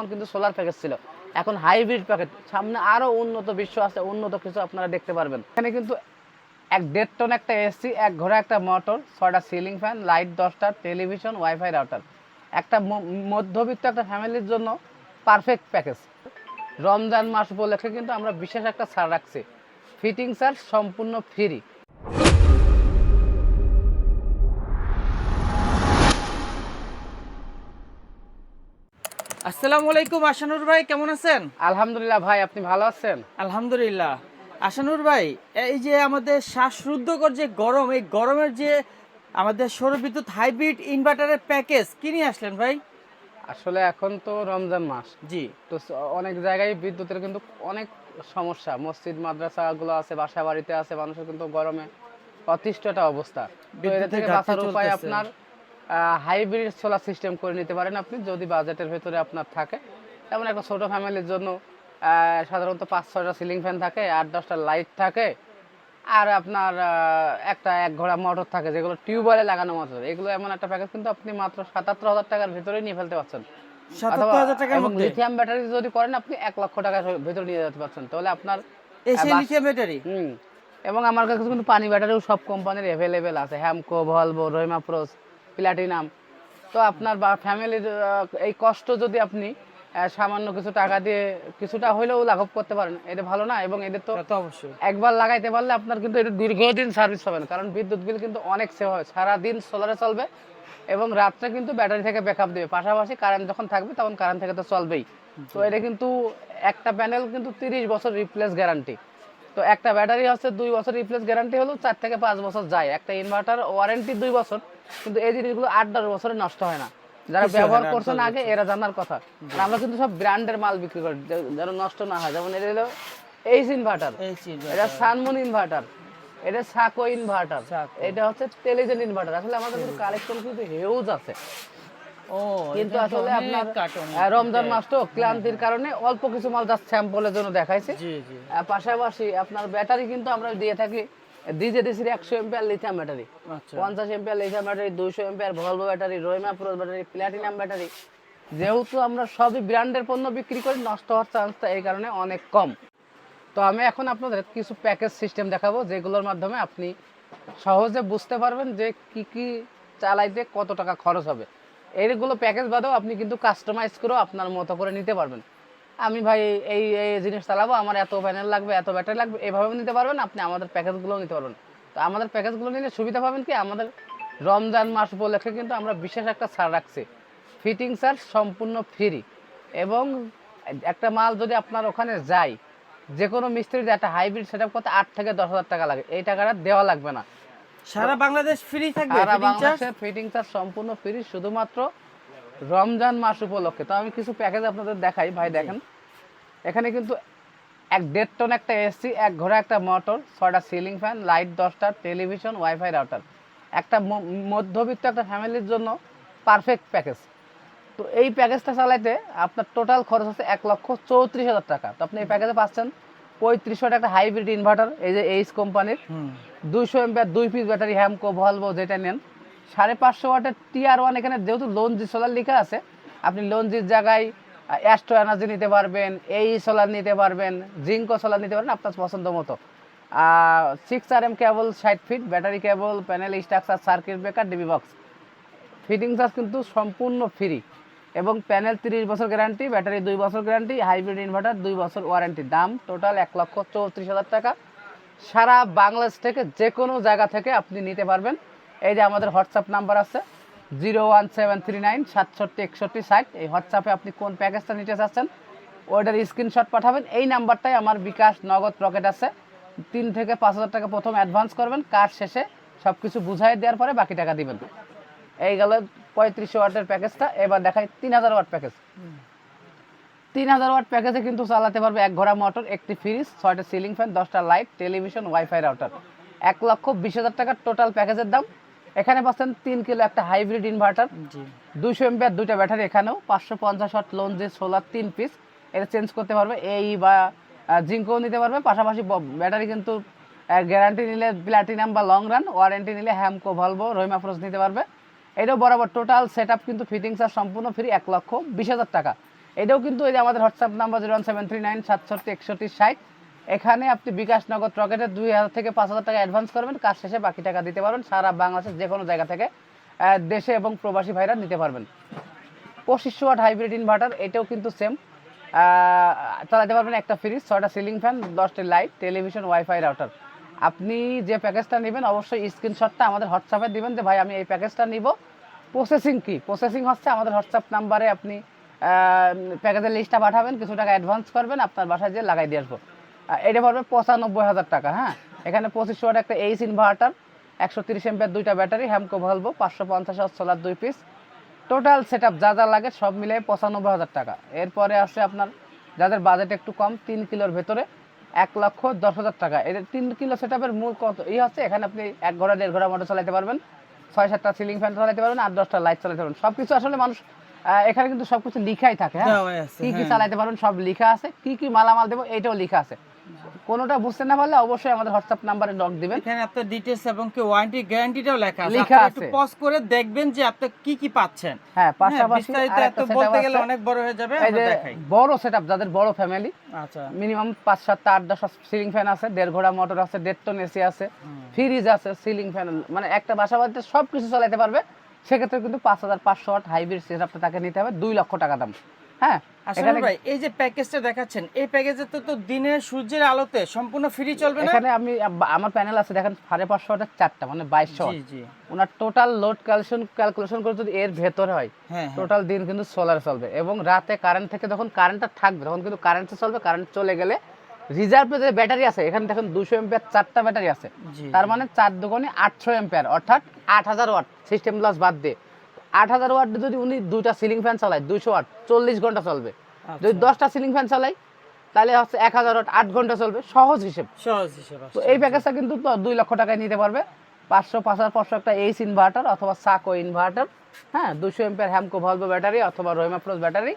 তখন কিন্তু solar package ছিল। এখন হাইব্রিড প্যাকেজ সামনে আরও উন্নত বিশ্ব আছে, উন্নত কিছু আপনারা দেখতে পারবেন। এখানে কিন্তু এক দেড় টন একটা এসি এক ঘোড়া একটা মোটর ছয়টা সিলিং ফ্যান লাইট দশটা টেলিভিশন ওয়াইফাই রাউটার একটা মধ্যবিত্ত একটা ফ্যামিলির জন্য পারফেক্ট প্যাকেজ রমজান মাস উপলক্ষে কিন্তু আমরা বিশেষ একটা ছাড় রাখছি। ফিটিং চার্জ সম্পূর্ণ ফ্রি আসসালামু আলাইকুম আশানুর ভাই কেমন আছেন? আলহামদুলিল্লাহ ভাই আপনি ভালো আছেন? আলহামদুলিল্লাহ। আশানুর ভাই এই যে আমাদের শ্বাসরুদ্ধকর যে গরম এই গরমের যে আমাদের সৌরবিদ্যুৎ হাইব্রিড ইনভার্টারের প্যাকেজ কি নিয়ে আসলেন ভাই? আসলে এখন তো রমজান মাস। জি। তো অনেক জায়গায় বিদ্যুতের কিন্তু অনেক সমস্যা। মসজিদ মাদ্রাসাগুলো আছে বাসা বাড়িতে আছে মানুষের কিন্তু গরমে অতিষ্ঠ একটা অবস্থা। তো এর বিদ্যুতের থেকে বাঁচার উপায় আপনার? হাইব্রিড সোলার সিস্টেম করে নিতে পারেন আপনি যদি বাজেটের ভেতরে আপনার থাকে। যেমন একটা ছোট ফ্যামিলির জন্য সাধারণত পাঁচ ছয়টা সিলিং ফ্যান থাকে আট দশটা লাইট থাকে আর আপনার একটা এক ঘোড়া মোটর থাকে যেগুলো টিউবওয়েলে লাগানো মোটর এগুলো এমন একটা প্যাকেজ কিন্তু আপনি মাত্র সাতাত্তর হাজার টাকার ভেতরেই নিয়ে ফেলতে পারছেন। লিথিয়াম ব্যাটারি যদি করেন আপনি এক লক্ষ টাকার ভেতরে নিয়ে যেতে পারছেন। তাহলে আপনার লিথিয়াম ব্যাটারি হুম। এবং আমার কাছে কিন্তু পানি ব্যাটারিও সব কোম্পানির অ্যাভেলেবেল আছে। হ্যামকো ভলভো রহিমা প্রোস প্লাটিনাম তো আপনার বা ফ্যামিলির এই কষ্ট যদি আপনি সামান্য কিছু টাকা দিয়ে কিছুটা হইলেও লাঘব করতে পারেন এটা ভালো না এবং এদের তো অবশ্যই। একবার লাগাইতে পারলে আপনার কিন্তু এটা দীর্ঘদিন সার্ভিস হবে না কারণ বিদ্যুৎ বিল কিন্তু অনেক সেভ হয় সারাদিন সোলারে চলবে এবং রাত্রে কিন্তু ব্যাটারি থেকে ব্যাকআপ দেবে পাশাপাশি কারেন্ট যখন থাকবে তখন কারেন্ট থেকে তো চলবেই। তো এটা কিন্তু একটা প্যানেল কিন্তু তিরিশ বছর রিপ্লেস গ্যারান্টি তো একটা ব্যাটারি হচ্ছে দুই বছর রিপ্লেস গ্যারান্টি হলো চার থেকে পাঁচ বছর যায় একটা ইনভার্টার ওয়ারেন্টি দুই বছর। কিন্তু এই জিনিসগুলো আট দশ বছরে নষ্ট হয় না। যারা হয় ব্যবহার করছেন আগে এরা জানার কথা। আমরা কিন্তু সব ব্র্যান্ডের মাল বিক্রি করি যেন নষ্ট না হয়। যেমন এটা হলো এইচ ইনভার্টার এটা সানমুন ইনভার্টার এটা সাকো ইনভার্টার এটা হচ্ছে টেলিজেন ইনভার্টার আসলে আমাদের কিন্তু কালেকশন কিন্তু হিউজ আছে। ও কিন্তু আসলে আপনার রমজান মাস তো ক্লান্তির কারণে অল্প কিছু মাল জাস্ট স্যাম্পলের জন্য দেখাইছি। পাশাপাশি আপনার ব্যাটারি কিন্তু আমরা দিয়ে থাকি ডিজেডিসির একশো এমপিআর লিথিয়াম ব্যাটারি পঞ্চাশ এমপিআর লিথিয়াম ব্যাটারি দুইশো ampere Volvo battery Rahimafrooz battery platinum battery যেহেতু আমরা সবই ব্র্যান্ডের পণ্য বিক্রি করি নষ্ট হওয়ার চান্সটা এই কারণে অনেক কম। তো আমি এখন আপনাদের কিছু প্যাকেজ সিস্টেম দেখাবো যেগুলোর মাধ্যমে আপনি সহজে বুঝতে পারবেন যে কি কি চালাইতে কত টাকা খরচ হবে। এইগুলো প্যাকেজ বাদেও আপনি কিন্তু কাস্টমাইজ করেও আপনার মতো করে নিতে পারবেন। আমি ভাই এই এই জিনিস চালাবো আমার এত প্যানেল লাগবে এত ব্যাটারি লাগবে এইভাবেও নিতে পারবেন আপনি আমাদের প্যাকেজগুলোও নিতে পারবেন। তো আমাদের প্যাকেজগুলো নিলে সুবিধা পাবেন কি আমাদের রমজান মাস উপলক্ষে কিন্তু আমরা বিশেষ একটা ছাড় রাখছি। ফিটিং চার্জ সম্পূর্ণ ফ্রি এবং একটা মাল যদি আপনার ওখানে যায় যে কোনো মিস্ত্রির একটা হাইব্রিড সেট আপ করতে আট থেকে দশ হাজার টাকা লাগে এই টাকাটা দেওয়া লাগবে না। সারা বাংলাদেশ ফ্রি থাকবে সারা বাংলাদেশে ফিটিং চার্জ সম্পূর্ণ ফ্রি শুধুমাত্র রমজান মাস উপলক্ষে। তো আমি কিছু প্যাকেজ আপনাদের দেখাই ভাই দেখেন। এখানে কিন্তু এক দেড় টন একটা এসি এক ঘোড়া একটা মোটর ছয়টা সিলিং ফ্যান লাইট দশটা টেলিভিশন ওয়াইফাই রাউটার একটা মধ্যবিত্ত একটা ফ্যামিলির জন্য পারফেক্ট প্যাকেজ তো এই প্যাকেজটা চালাইতে আপনার টোটাল খরচ হচ্ছে এক লক্ষ চৌত্রিশ হাজার টাকা। তো আপনি এই প্যাকেজে পাচ্ছেন পঁয়ত্রিশশো একটা হাইব্রিড ইনভার্টার এই যে এইচ কোম্পানির দুইশো এমপিআর দুই পিস ব্যাটারি হ্যামকো ভলভো যেটা নেন। সাড়ে পাঁচশো ওয়াটের টিআর ওয়ান এখানে যেহেতু লঞ্জি সোলার লেখা আছে, আপনি লঞ্জির জায়গায় অ্যাস্ট্রো এনার্জি নিতে পারবেন, এই সোলার নিতে পারবেন জিঙ্কো সোলার নিতে পারবেন, আপনার পছন্দ মতো। সিক্স আর এম কেবল ষাট feet battery cable panel structure circuit breaker DB box fitting charge কিন্তু সম্পূর্ণ ফ্রি এবং প্যানেল তিরিশ বছর গ্যারান্টি ব্যাটারি দুই বছর গ্যারান্টি হাইব্রিড ইনভার্টার দুই বছর ওয়ারেন্টি দাম টোটাল এক লক্ষ চৌত্রিশ হাজার টাকা। সারা বাংলাদেশ থেকে যে কোনো জায়গা থেকে আপনি নিতে পারবেন। এই যে আমাদের হোয়াটসঅ্যাপ নাম্বার আছে, zero one seven three nine সাতষট্টি একষট্টি ষাট। এই হোয়াটসঅ্যাপে আপনি কোন প্যাকেজটা নিতে চাচ্ছেন, ওইটার স্ক্রিনশট পাঠাবেন। এই নাম্বারটাই আমার বিকাশ নগদ রকেট আছে। তিন থেকে পাঁচ হাজার টাকা প্রথম অ্যাডভান্স করবেন, কাজ শেষে সব কিছু বুঝাই দেওয়ার পরে বাকি টাকা দিবেন। এই গেল পঁয়ত্রিশশো ওয়াটের প্যাকেজটা, এবার দেখাই তিন হাজার ওয়াট প্যাকেজ। তিন হাজার ওয়াট প্যাকেজে কিন্তু চালাতে পারবে এক ঘোড়া মোটর, একটি ফ্রিজ ছয়টা সিলিং ফ্যান দশটা লাইট টেলিভিশন ওয়াইফাই রাউটার এক লক্ষ বিশ হাজার টাকার টোটাল প্যাকেজের দাম। এখানে পাচ্ছেন তিন কিলো একটা হাইব্রিড ইনভার্টার জি। দুইশো এমপিআর দুইটা ব্যাটারি এখানেও পাঁচশো পঞ্চাশ ওয়াট লোন যে সোলার তিন পিস এটা চেঞ্জ করতে পারবে এই বা জিঙ্কও নিতে পারবে পাশাপাশি ব্যাটারি কিন্তু গ্যারান্টি নিলে প্লাটিনাম বা লং রান ওয়ারেন্টি নিলে হ্যামকো ভলভো রহিমা ফ্রোজ নিতে পারবে। এটাও বরাবর টোটাল সেট আপ কিন্তু ফিটিংস আর সম্পূর্ণ ফ্রি এক লক্ষ বিশ হাজার টাকা। এটাও কিন্তু এই যে আমাদের WhatsApp number zero one seven three nine সাতষট্টি একষট্টি ষাট এখানে আপনি বিকাশ নগদ দুই হাজার থেকে পাঁচ হাজার টাকা অ্যাডভান্স করবেন, কাজ শেষে বাকি টাকা দিতে পারবেন, সারা বাংলাদেশের যে কোনো জায়গা থেকে দেশে এবং প্রবাসী ভাইরা নিতে পারবেন। পঁচিশশো ওয়াট হাইব্রিড ইনভার্টার এটাও কিন্তু সেম চালাতে পারবেন একটা ফ্রিজ ছয়টা সিলিং ফ্যান দশটি লাইট টেলিভিশন ওয়াইফাই রাউটার আপনি যে প্যাকেজটা নেবেন, অবশ্যই স্ক্রিনশটটা আমাদের হোয়াটসঅ্যাপে দিবেন যে, ভাই, আমি এই প্যাকেজটা নিব। প্রসেসিং কি? প্রসেসিং হচ্ছে আমাদের হোয়াটসঅ্যাপ নাম্বারে আপনি প্যাকেজের লিস্টটা পাঠাবেন, কিছু টাকা অ্যাডভান্স করবেন, আপনার বাসায় যেয়ে লাগাই দিয়ে আসব। এটা পড়বে পঁচানব্বই হাজার টাকা হ্যাঁ? এখানে পঁচিশশো ওয়াট একটা এইচ ইনভার্টার একশো তিরিশ এমপের দুইটা ব্যাটারি হ্যামকো ভালবো পাঁচশো পঞ্চাশ সোলার দুই পিস টোটাল সেট যা যা লাগে সব মিলে পঁচানব্বই হাজার টাকা। এরপরে আছে আপনার যাদের বাজেট একটু কম তিন কিলোর ভেতরে এক লক্ষ দশ হাজার টাকা। এর তিন কিলো সেট মূল কত ই হচ্ছে এখানে আপনি এক ঘোড়া দেড় ঘোড়া মোটর চালাতে পারবেন। ছয় সাতটা সিলিং ফ্যান চালাতে পারবেন আর দশটা লাইট চালাতে পারবেন। সব কিছু আসলে মানুষ এখানে কিন্তু সব কিছু লিখাই থাকে হ্যাঁ? কি কি হ্যাঁ। চালাতে পারবেন সব লিখা আছে। কি কি মালামাল দেবো এইটাও লিখা আছে। কোনোটা বুঝতে না পারলে অবশ্যই আমাদের হোয়াটসঅ্যাপ নাম্বারে নক দিবেন। এখানে আপনার ডিটেলস এবং কি ওয়ারেন্টি গ্যারান্টিটাও লেখা আছে। লেখা আপনারা একটু পজ করে দেখবেন যে আপনি কি কি পাচ্ছেন। হ্যাঁ হ্যাঁ, পাশাপাশি এত বলতে গেলে অনেক বড় হয়ে যাবে আমরা দেখাই। বড় সেটআপ যাদের বড় ফ্যামিলি আচ্ছা। মিনিমাম পাঁচ সাতটা আট দশ সিলিং ফ্যান আছে দেড় ঘোড়া মোটর আছে দেড় টন এসি আছে ফ্রিজ আছে সিলিং ফ্যান মানে একটা বাসা বাড়িতে সব কিছু চালাতে পারবে সেক্ষেত্রে কিন্তু পাঁচ হাজার পাঁচশো হাইব্রিড সেটআপটা তাকে নিতে হবে দুই লক্ষ টাকা দাম। হ্যাঁ ভাই এই যে প্যাকেজটা দেখাচ্ছেন এই প্যাকেজে তো তো দিনের সূর্যের আলোতে সম্পূর্ণ ফ্রি চলবে না? এখানে আমি আমার প্যানেল আছে দেখেন সাড়ে চারটা মানে বাইশশো জি জি। ওনার টোটাল লোড ক্যালকুলেশন ক্যালকুলেশন করে যদি এর ভেতরে হয় হ্যাঁ হ্যাঁ। টোটাল দিন কিন্তু সোলার চলবে। এবং রাতে কারেন্ট থেকে যখন কারেন্টটা থাকবে তখন কিন্তু কারেন্টে চলবে কারেন্ট চলে গেলে রিজার্ভে যে ব্যাটারি আছে এখানে দেখুন দুশো এম্পিয়ার চারটা ব্যাটারি আছে। তার মানে চার দোকানে আটশো এম্পিয়ার অর্থাৎ আট হাজার ওয়াট সিস্টেম প্লাস বাদ দিয়ে। আট হাজার ওয়াট যদি উনি দুইটা সিলিং ফ্যান চালায় দুইশো ওয়াট চল্লিশ ঘণ্টা চলবে। আচ্ছা। যদি দশটা সিলিং ফ্যান চালাই তাহলে হচ্ছে এক হাজার ওয়াট আট ঘণ্টা চলবে সহজ হিসেব। সহজ হিসেব তো এই প্যাকেজটা কিন্তু দুই লক্ষ টাকায় নিতে পারবে। পাঁচশো পাঁচ হাজার পাঁচশো একটা এইচ ইনভার্টার অথবা সাকো ইনভার্টার হ্যাঁ দুশো এম্পিয়ার হ্যামকো ভলভো ব্যাটারি অথবা রহিমা প্লাস ব্যাটারি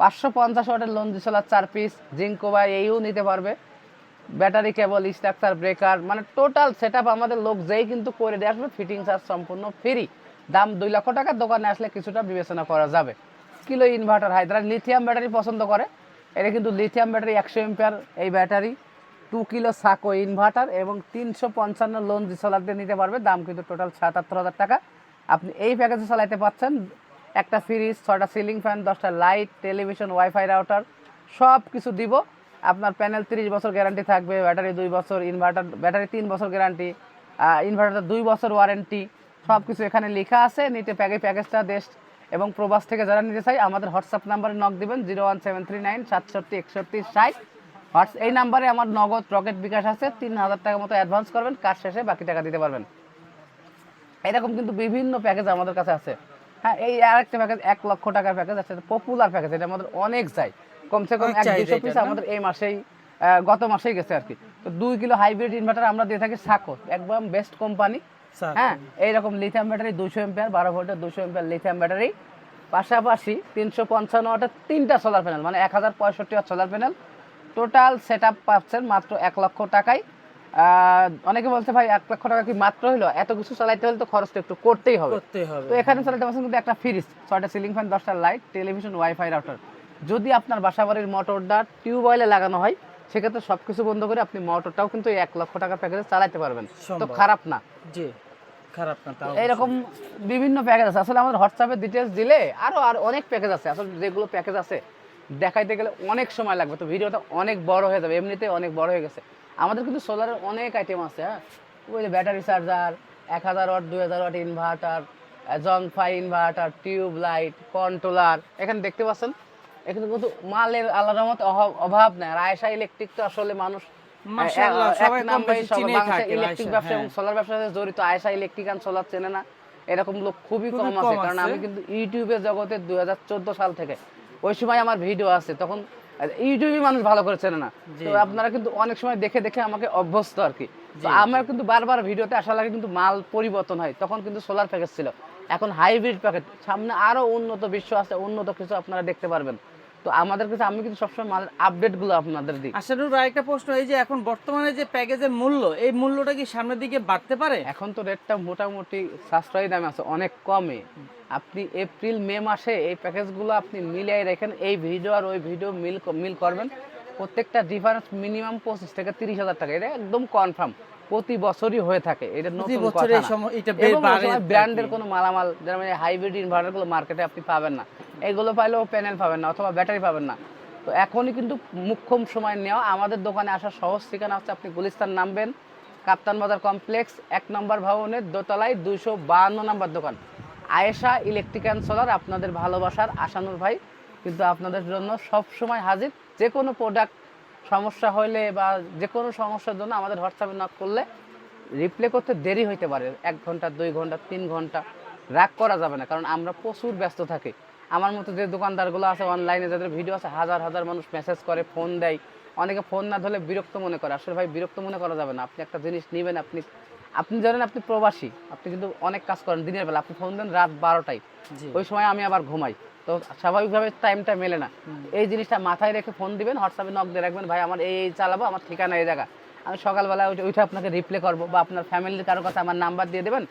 পাঁচশো পঞ্চাশ ওয়াটের লোন সোলার চার পিস জিঙ্কো বা এইও নিতে পারবে। ব্যাটারি কেবল স্ট্রাকচার ব্রেকার মানে টোটাল সেট আমাদের লোক যেই কিন্তু করে দিয়ে আসবে ফিটিং চার্জ সম্পূর্ণ ফ্রি দাম দুই লক্ষ টাকার দোকানে আসলে কিছুটা বিবেচনা করা যাবে। কিলো ইনভার্টার হয় যারা লিথিয়াম ব্যাটারি পছন্দ করে। এটা কিন্তু লিথিয়াম ব্যাটারি একশো এম্পিয়ার এই battery two kilo Sako inverter এবং তিনশো পঞ্চান্ন লোন সোলার দিয়ে নিতে পারবে। দাম কিন্তু টোটাল সাতাত্তর হাজার টাকা। আপনি এই প্যাকেজে চালাইতে পাচ্ছেন একটা ফ্রিজ ছয়টা সিলিং ফ্যান দশটা লাইট টেলিভিশন ওয়াইফাই রাউটার সব কিছু দিব। আপনার প্যানেল তিরিশ বছর গ্যারান্টি থাকবে। ব্যাটারি দুই বছর ইনভার্টার ব্যাটারি তিন বছর গ্যারান্টি ইনভার্টার দুই বছর ওয়ারেন্টি সব কিছু এখানে লেখা আছে নিতে প্যাকে প্যাকেজটা দেশ এবং প্রবাস থেকে যারা নিতে চাই আমাদের হোয়াটসঅ্যাপ নাম্বারে নক দিবেন zero one seven three nine সাতষট্টি একষট্টি ষাট। হোয়াটস এই নাম্বারে আমার নগদ রকেট বিকাশ আছে তিন হাজার টাকা মতো অ্যাডভান্স করবেন কাজ শেষে বাকি টাকা দিতে পারবেন। এরকম কিন্তু বিভিন্ন প্যাকেজ আমাদের কাছে আছে। হ্যাঁ এই আর একটা প্যাকেজ এক লক্ষ টাকার প্যাকেজ আছে পপুলার প্যাকেজ এটা আমাদের অনেক চাই। কমসে কম এক দুশো পিস আমাদের এই মাসেই গত মাসেই গেছে আর কি। তো দুই কিলো হাইব্রিড ইনভার্টার আমরা দিয়ে থাকি সাকো একদম বেস্ট কোম্পানি। হ্যাঁ এইরকম লিথিয়াম ব্যাটারি দুশো এম্পিয়ার বারো ভোল্টের দুশো এম্পিয়ার লিথিয়াম ব্যাটারি পাশাপাশি তিনশো পঞ্চান্ন ওয়াটের তিনটা সোলার প্যানেল মানে এক হাজার পঁয়ষট্টি watt solar panel total set up পাচ্ছেন মাত্র এক লক্ষ টাকায়। অনেকে বলছে ভাই এক লক্ষ টাকা কি মাত্র হলো এত কিছু চালাইতে হলে তো খরচটা একটু করতেই হবে। তো এখানে চালাতে পারছেন কিন্তু একটা ফ্রিজ ছয়টা সিলিং ফ্যান দশটা লাইট টেলিভিশন ওয়াইফাই রাউটার যদি আপনার বাসা বাড়ির মোটরটা টিউবওয়েলে লাগানো হয় সেক্ষেত্রে সবকিছু বন্ধ করে আপনি মোটরটাও কিন্তু এক লক্ষ টাকার প্যাকেজে চালাতে পারবেন। তো খারাপ না। জি। খারাপ না তাও এইরকম বিভিন্ন প্যাকেজ আছে। আসলে আমাদের হোয়াটসঅ্যাপে ডিটেলস দিলে আরও আর অনেক প্যাকেজ আছে। আসলে যেগুলো প্যাকেজ আছে দেখাইতে গেলে অনেক সময় লাগবে। তো ভিডিওটা অনেক বড় হয়ে যাবে। এমনিতে অনেক বড় হয়ে গেছে। আমাদের কিন্তু সোলারের অনেক আইটেম আছে হ্যাঁ? ওই যে ব্যাটারি চার্জার এক হাজার ওয়াট দুই হাজার ওয়াট ইনভার্টার জংফাই ইনভার্টার টিউব লাইট কন্ট্রোলার এখানে দেখতে পাচ্ছেন? এখানে কিন্তু মালের আলাদা মতো অভাব নেই। আর আয়সা ইলেকট্রিক তো আসলে মানুষ মাশাআল্লাহ, সবাই কম বেশি সবাই থাকে, ইলেকট্রিক ব্যবসা এবং। সোলার ব্যবসার সাথে জড়িত আয়সা ইলেকট্রিক অ্যান্ড সোলার চেনে না। এরকম লোক খুবই কম আছে কারণ আমি কিন্তু ইউটিউবের জগতে সাল থেকে ওই সময় আমার ভিডিও আছে তখন ইউটিউবে মানুষ ভালো করে চেনে না। তো আপনারা কিন্তু অনেক সময় দেখে দেখে আমাকে অভ্যস্ত আর কি। আমার কিন্তু বারবার ভিডিওতে আসা লাগে কিন্তু মাল পরিবর্তন হয় তখন কিন্তু সোলার প্যাকেজ ছিল। এখন হাইব্রিড প্যাকেট সামনে আরও উন্নত বিশ্ব আছে উন্নত কিছু আপনারা দেখতে পারবেন। তো আমাদের কাছে আমি কিন্তু সবসময় মালের আপডেটগুলো আপনাদের দিই। আশানুর ভাই একটা প্রশ্ন এই যে এখন বর্তমানে যে প্যাকেজের মূল্য এই মূল্যটা কি সামনের দিকে বাড়তে পারে? এখন তো রেটটা মোটামুটি সাশ্রয়ী দামে আছে অনেক কমে। আপনি এপ্রিল মে মাসে এই প্যাকেজগুলো আপনি মিলিয়ে রেখেন এই ভিডিও আর ওই ভিডিও মিল মিল করবেন প্রত্যেকটা ডিফারেন্স মিনিমাম পঁচিশ থেকে তিরিশ হাজার টাকা এটা একদম কনফার্ম প্রতি বছরই হয়ে থাকে এটা নতুন বছর কথা ব্র্যান্ডের কোনো মালামাল যেমন হাইব্রিড ইনভার্টারগুলো মার্কেটে আপনি পাবেন না। এগুলো পাইলেও প্যানেল পাবেন না অথবা ব্যাটারি পাবেন না। তো এখনই কিন্তু মুখ্যম সময় নেওয়া। আমাদের দোকানে আসার সহজ ঠিকানা হচ্ছে আপনি গুলিস্তান নামবেন। কাপ্তান বাজার কমপ্লেক্স এক নম্বর ভবনের দোতলায় দুইশো বাহান্ন নম্বর দোকান। আয়েশা ইলেকট্রিক অ্যান্ড সোলার আপনাদের ভালোবাসার আশানুর ভাই। কিন্তু আপনাদের জন্য সব সময় হাজির। যে কোনো প্রোডাক্ট সমস্যা হলে বা যে কোনো সমস্যার জন্য আমাদের হোয়াটসঅ্যাপে নক করলে রিপ্লে করতে দেরি হইতে পারে। এক ঘণ্টা, দুই ঘণ্টা, তিন ঘণ্টা। রাগ করা যাবে না, কারণ আমরা প্রচুর ব্যস্ত থাকি। আমার মতো যে দোকানদারগুলো আছে অনলাইনে যাদের ভিডিও আছে হাজার হাজার মানুষ মেসেজ করে ফোন দেয়। অনেকে ফোন না ধরলে বিরক্ত মনে করে। আসলে ভাই বিরক্ত মনে করা যাবে না। আপনি একটা জিনিস নেবেন আপনি আপনি জানেন আপনি প্রবাসী আপনি কিন্তু অনেক কাজ করেন দিনের বেলা। আপনি ফোন দেন রাত বারোটায়। ওই সময় আমি আবার ঘুমাই। তো স্বাভাবিকভাবে টাইমটা মেলে না। এই জিনিসটা মাথায় রেখে ফোন দিবেন হোয়াটসঅ্যাপে নক দিয়ে রাখবেন ভাই আমার এই এই চালাবো আমার ঠিকানা এই জায়গা। আমি সকালবেলা ওইটা ওইটা আপনাকে রিপ্লে করব বা আপনার ফ্যামিলির কারও কাছে আমার নাম্বার দিয়ে দেবেন।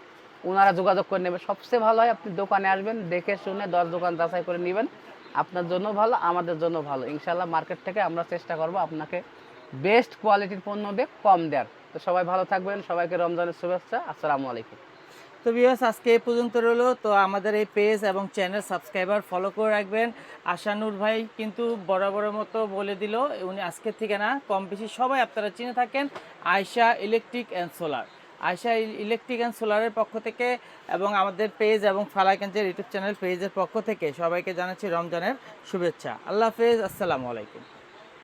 ওনারা যোগাযোগ করে নেবে সবচেয়ে ভালো হয় আপনি দোকানে আসবেন, দেখে শুনে দশ দোকান যাচাই করে নেবেন। আপনার জন্য ভালো, আমাদের জন্য ভালো। ইনশাল্লাহ মার্কেট থেকে আমরা চেষ্টা করব আপনাকে বেস্ট কোয়ালিটির পণ্য দিয়ে কম দেওয়ার। তো সবাই ভালো থাকবেন, সবাইকে রমজানের শুভেচ্ছা। আসসালামু আলাইকুম। তো ভিউয়ার্স আজকে এই পর্যন্ত রইল। তো আমাদের এই পেজ এবং চ্যানেল সাবস্ক্রাইবার ফলো করে রাখবেন। আশানুর ভাই কিন্তু বরাবরের মতো বলে দিল, উনি আজকের থেকে না, কম বেশি সবাই আপনারা চিনে থাকেন, Ayesha electric and solar Ayesha electric and সোলারের পক্ষ থেকে এবং আমাদের পেজ এবং ফালাইকাঞ্জের ইউটিউব চ্যানেল পেজের পক্ষ থেকে সবাইকে জানাচ্ছি রমজানের শুভেচ্ছা। আল্লাহ হাফেজ, আসসালামু আলাইকুম।